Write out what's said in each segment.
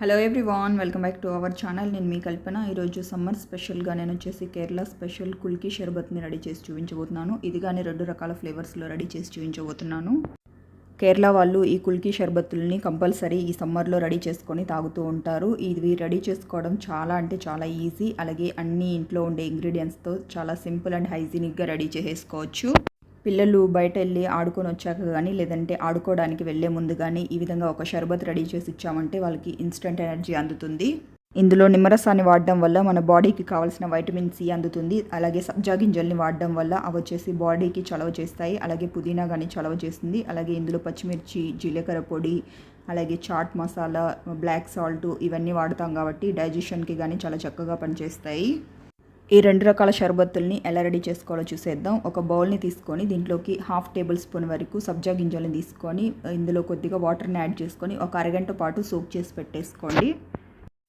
Hello everyone welcome back to our channel నేను మీ కల్పన. ఈరోజు సమ్మర్ స్పెషల్గా నేను వచ్చేసి కేరళ స్పెషల్ కుల్కీ షర్బత్ని రెడీ చేసి చూపించబోతున్నాను. ఇది కానీ రెండు రకాల ఫ్లేవర్స్లో రెడీ చేసి చూపించబోతున్నాను. కేరళ వాళ్ళు ఈ కుల్కీ షర్బత్తుల్ని కంపల్సరీ ఈ సమ్మర్లో రెడీ చేసుకొని తాగుతూ ఉంటారు. ఇవి రెడీ చేసుకోవడం చాలా అంటే చాలా ఈజీ. అలాగే అన్ని ఇంట్లో ఉండే ఇంగ్రీడియంట్స్తో చాలా సింపుల్ అండ్ హైజీనిక్గా రెడీ చేసేసుకోవచ్చు. పిల్లలు బయట వెళ్ళి ఆడుకొని వచ్చాక కానీ లేదంటే ఆడుకోవడానికి వెళ్ళే ముందు కానీ ఈ విధంగా ఒక షర్బత్ రెడీ చేసి ఇచ్చామంటే వాళ్ళకి ఇన్స్టెంట్ ఎనర్జీ అందుతుంది. ఇందులో నిమ్మరసాన్ని వాడడం వల్ల మన బాడీకి కావాల్సిన వైటమిన్ సి అందుతుంది. అలాగే సబ్జా గింజల్ని వాడడం వల్ల అవి వచ్చేసి బాడీకి చలవ చేస్తాయి. అలాగే పుదీనా కానీ చలవ చేస్తుంది. అలాగే ఇందులో పచ్చిమిర్చి జీలకర్ర పొడి అలాగే చాట్ మసాలా బ్లాక్ సాల్ట్ ఇవన్నీ వాడతాం కాబట్టి డైజెషన్కి కానీ చాలా చక్కగా పనిచేస్తాయి. ఈ రెండు రకాల షర్బత్తుల్ని ఎలా రెడీ చేసుకోవాలో చూసేద్దాం. ఒక బౌల్ని తీసుకొని దీంట్లోకి హాఫ్ టేబుల్ స్పూన్ వరకు సబ్జా గింజలను తీసుకొని ఇందులో కొద్దిగా వాటర్ని యాడ్ చేసుకొని ఒక అరగంట పాటు సోక్ చేసి పెట్టేసుకోండి.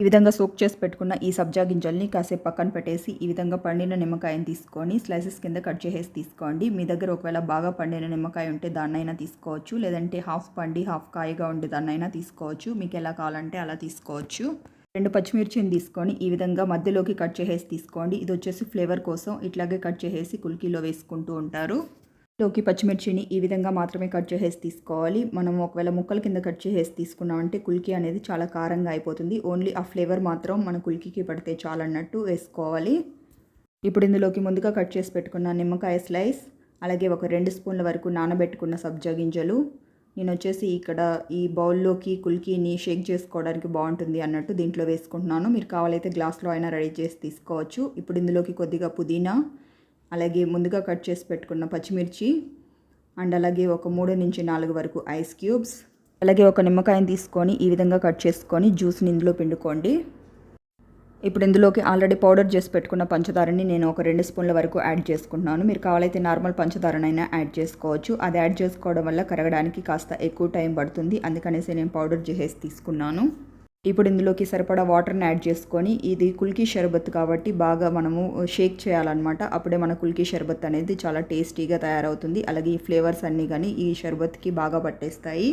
ఈ విధంగా సోక్ చేసి పెట్టుకున్న ఈ సబ్జా గింజల్ని కాసేపు పక్కన పెట్టేసి ఈ విధంగా పండిన నిమ్మకాయని తీసుకొని స్లైసెస్ కింద కట్ చేసేసి తీసుకోండి. మీ దగ్గర ఒకవేళ బాగా పండిన నిమ్మకాయ ఉంటే దాన్నైనా తీసుకోవచ్చు. లేదంటే హాఫ్ పండి హాఫ్ కాయగా ఉండే దాన్నైనా తీసుకోవచ్చు. మీకు ఎలా కావాలంటే అలా తీసుకోవచ్చు. రెండు పచ్చిమిర్చిని తీసుకొని ఈ విధంగా మధ్యలోకి కట్ చేసేసి తీసుకోండి. ఇది వచ్చేసి ఫ్లేవర్ కోసం ఇట్లాగే కట్ చేసేసి కుల్కీలో వేసుకుంటూ ఉంటారు. లోకి పచ్చిమిర్చిని ఈ విధంగా మాత్రమే కట్ చేసేసి తీసుకోవాలి. మనం ఒకవేళ ముక్కల కింద కట్ చేసేసి తీసుకున్నామంటే కుల్కీ అనేది చాలా కారంగా అయిపోతుంది. ఓన్లీ ఆ ఫ్లేవర్ మాత్రం మన కుల్కీకి పడితే చాలన్నట్టు వేసుకోవాలి. ఇప్పుడు ఇందులోకి ముందుగా కట్ చేసి పెట్టుకున్న నిమ్మకాయ స్లైస్ అలాగే ఒక రెండు స్పూన్ల వరకు నానబెట్టుకున్న సబ్జా గింజలు నేను వచ్చేసి ఇక్కడ ఈ బౌల్లోకి కుల్కీని షేక్ చేసుకోవడానికి బాగుంటుంది అన్నట్టు దీంట్లో వేసుకుంటున్నాను. మీరు కావాలైతే గ్లాస్లో అయినా రెడీ చేసి తీసుకోవచ్చు. ఇప్పుడు ఇందులోకి కొద్దిగా పుదీనా అలాగే ముందుగా కట్ చేసి పెట్టుకున్న పచ్చిమిర్చి అండ్ అలాగే ఒక మూడు నుంచి నాలుగు వరకు ఐస్ క్యూబ్స్ అలాగే ఒక నిమ్మకాయని తీసుకొని ఈ విధంగా కట్ చేసుకొని జ్యూస్ని ఇందులో పిండుకోండి. ఇప్పుడు ఇందులోకి ఆల్రెడీ పౌడర్ చేసి పెట్టుకున్న పంచదారని నేను ఒక రెండు స్పూన్ల వరకు యాడ్ చేసుకుంటున్నాను. మీరు కావాలైతే నార్మల్ పంచదారనైనా యాడ్ చేసుకోవచ్చు. అది యాడ్ చేసుకోవడం వల్ల కరగడానికి కాస్త ఎక్కువ టైం పడుతుంది. అందుకనేసి నేను పౌడర్ చేసేసి తీసుకున్నాను. ఇప్పుడు ఇందులోకి సరిపడా వాటర్ని యాడ్ చేసుకొని ఇది కుల్కీ షర్బత్ కాబట్టి బాగా మనము షేక్ చేయాలన్నమాట. అప్పుడే మన కుల్కీ షర్బత్ అనేది చాలా టేస్టీగా తయారవుతుంది. అలాగే ఈ ఫ్లేవర్స్ అన్నీ కానీ ఈ షర్బత్కి బాగా పట్టేస్తాయి.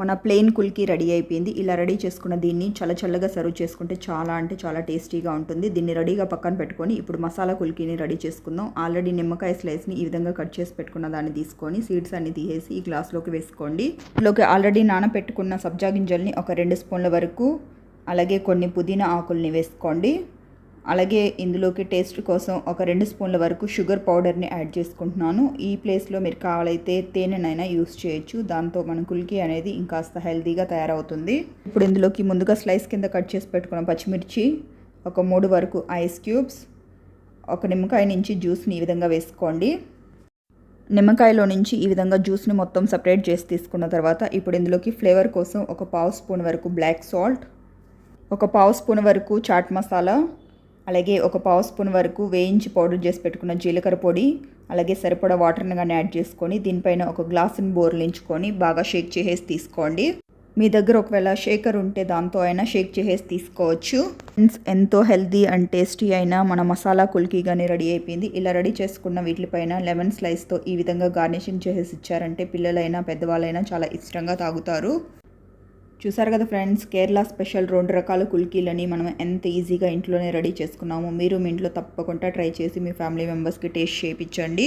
మన ప్లెయిన్ కుల్కి రెడీ అయిపోయింది. ఇలా రెడీ చేసుకున్న దీన్ని చల్ల చల్లగా సర్వ్ చేసుకుంటే చాలా అంటే చాలా టేస్టీగా ఉంటుంది. దీన్ని రెడీగా పక్కన పెట్టుకొని ఇప్పుడు మసాలా కుల్కీని రెడీ చేసుకుందాం. ఆల్రెడీ నిమ్మకాయ స్లైస్ని ఈ విధంగా కట్ చేసి పెట్టుకున్న దాన్ని తీసుకొని సీడ్స్ అన్ని తీసేసి ఈ గ్లాస్లోకి వేసుకోండి. ఇందులోకి ఆల్రెడీ నానబెట్టుకున్న సబ్జా గింజల్ని ఒక రెండు స్పూన్ల వరకు అలాగే కొన్ని పుదీనా ఆకుల్ని వేసుకోండి. అలాగే ఇందులోకి టేస్ట్ కోసం ఒక రెండు స్పూన్ల వరకు షుగర్ పౌడర్ని యాడ్ చేసుకుంటున్నాను. ఈ ప్లేస్లో మీరు కావాలైతే తేనెనైనా యూస్ చేయొచ్చు. దాంతో మన కుల్కీ అనేది ఇంకాస్త హెల్తీగా తయారవుతుంది. ఇప్పుడు ఇందులోకి ముందుగా స్లైస్ కింద కట్ చేసి పెట్టుకున్న పచ్చిమిర్చి ఒక మూడు వరకు ఐస్ క్యూబ్స్ ఒక నిమ్మకాయ నుంచి జ్యూస్ని ఈ విధంగా వేసుకోండి. నిమ్మకాయలో నుంచి ఈ విధంగా జ్యూస్ని మొత్తం సపరేట్ చేసి తీసుకున్న తర్వాత ఇప్పుడు ఇందులోకి ఫ్లేవర్ కోసం ఒక పావు స్పూన్ వరకు బ్లాక్ సాల్ట్ ఒక పావు స్పూన్ వరకు చాట్ మసాలా అలాగే ఒక పావు స్పూన్ వరకు వేయించి పౌడర్ చేసి పెట్టుకున్న జీలకర్ర పొడి అలాగే సరిపడా వాటర్ని కానీ యాడ్ చేసుకొని దీనిపైన ఒక గ్లాసుని బోర్లించుకొని బాగా షేక్ చేసేసి తీసుకోండి. మీ దగ్గర ఒకవేళ షేకర్ ఉంటే దాంతో అయినా షేక్ చేసేసి తీసుకోవచ్చు. ఫ్రెండ్స్ ఎంతో హెల్తీ అండ్ టేస్టీ అయినా మన మసాలా కుల్కీ కానీ రెడీ అయిపోయింది. ఇలా రెడీ చేసుకున్న వీటిపైన లెమన్ స్లైస్తో ఈ విధంగా గార్నిషింగ్ చేసేసి ఇచ్చారంటే పిల్లలైనా పెద్దవాళ్ళైనా చాలా ఇష్టంగా తాగుతారు. చూసారు కదా ఫ్రెండ్స్ కేరళ స్పెషల్ రెండు రకాల కుల్కీలని మనం ఎంత ఈజీగా ఇంట్లోనే రెడీ చేసుకున్నాము మీరు మీ ఇంట్లో తప్పకుండా ట్రై చేసి మీ ఫ్యామిలీ మెంబర్స్కి టేస్ట్ చేయించండి